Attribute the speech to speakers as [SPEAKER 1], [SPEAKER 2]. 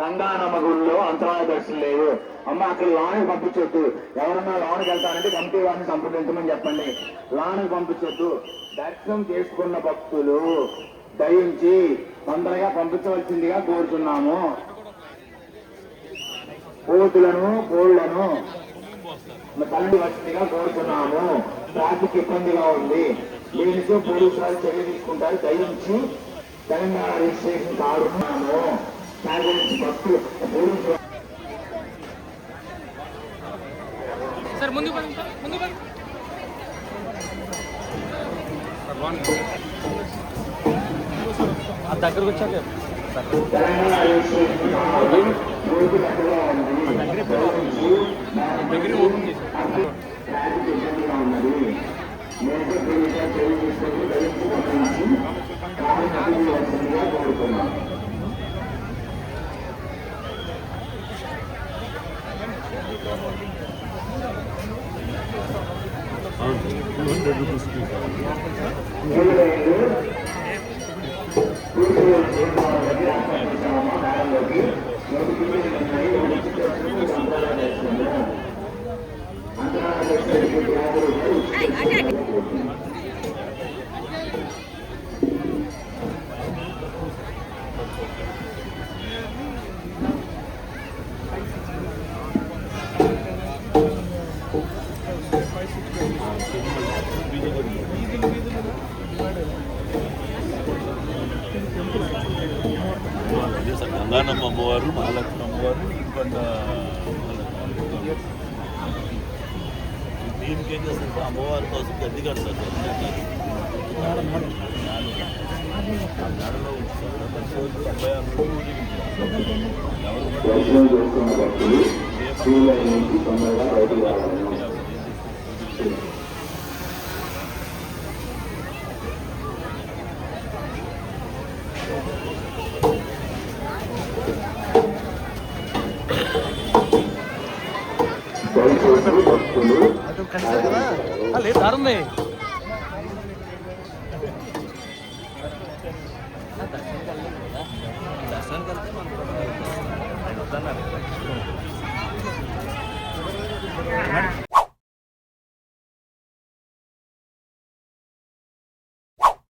[SPEAKER 1] గంగానమ్మ గుడిలో అంతరాయ దర్శనం లేవు అమ్మ అక్కడ లోనికి పంపించొద్దు. ఎవరన్నా లోనికి వెళ్తానంటే కమిటీ వారిని సంప్రదించమని చెప్పండి. లోనికి పంపించొద్దు. దర్శనం చేసుకున్న భక్తులు దయించి తొందరగా పంపించవలసిందిగా కోరుతున్నాము కోతులను కోళ్ళను తల్లి వచ్చిగా కోరుతున్నాము ట్రాఫిక్ ఇబ్బందిగా ఉంది. దీనితో వాళ్ళు చర్య తీసుకుంటారు. దయించి తెలంగాణ రిజిస్ట్రేషన్ కారున్నాము దాని గురించి భక్తులు పోలీసులు
[SPEAKER 2] సార్ ముందు పదండి సార్ ముందు పదండి ఆ దగ్గరకు వచ్చాక
[SPEAKER 1] hundred rupees Hey, I got it.
[SPEAKER 3] Ganganamma అమ్మవారు మహాలక్ష్మి అమ్మవారు ఇంకొండ దీనికి ఏం చేస్తారు? అమ్మవారి కోసం గడ్డి కడతారు. నాడలో ఉంచుతారు ప్రతి ఎవరు
[SPEAKER 2] ఉంది దర్శనానికి వెళ్తే మనకు ఆయన వద్దన్నారు